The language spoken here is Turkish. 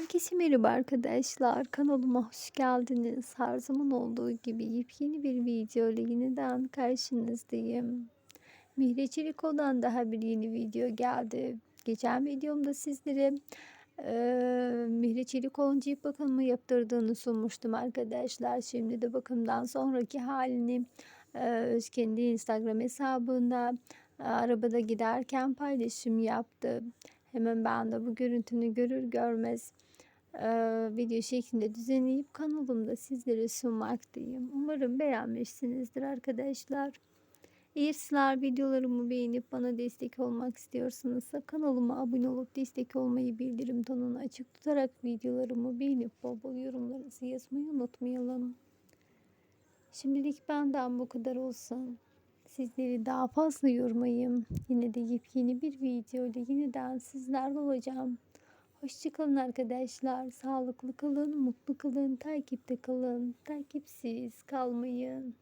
Herkese merhaba arkadaşlar. Kanalıma hoş geldiniz. Her zaman olduğu gibi yepyeni bir video ile yeniden karşınızdayım. Mihre Çelikoğlu'dan daha bir yeni video geldi. Geçen videomda sizlere eee Mihre Çelikoğlu'nun cilt bakımı yaptırdığını sunmuştum arkadaşlar. Şimdi de bakımdan sonraki halini öz kendi Instagram hesabında e, arabada giderken paylaşım yaptı. Hemen ben de bu görüntünü görür görmez eee, video şeklinde düzenleyip kanalımda sizlere sunmaktayım. Umarım beğenmişsinizdir arkadaşlar. Eğer sizler videolarımı beğenip bana destek olmak istiyorsanız kanalıma abone olup destek olmayı bildirim tonunu açık tutarak videolarımı beğenip bol bol yorumlarınızı yazmayı unutmayalım. Şimdilik benden bu kadar olsun. Sizleri daha fazla yormayayım. Yine de yepyeni bir video ile yeniden sizlerle olacağım. Hoşçakalın arkadaşlar. Sağlıklı kalın, mutlu kalın, takipte kalın. Takipsiz kalmayın.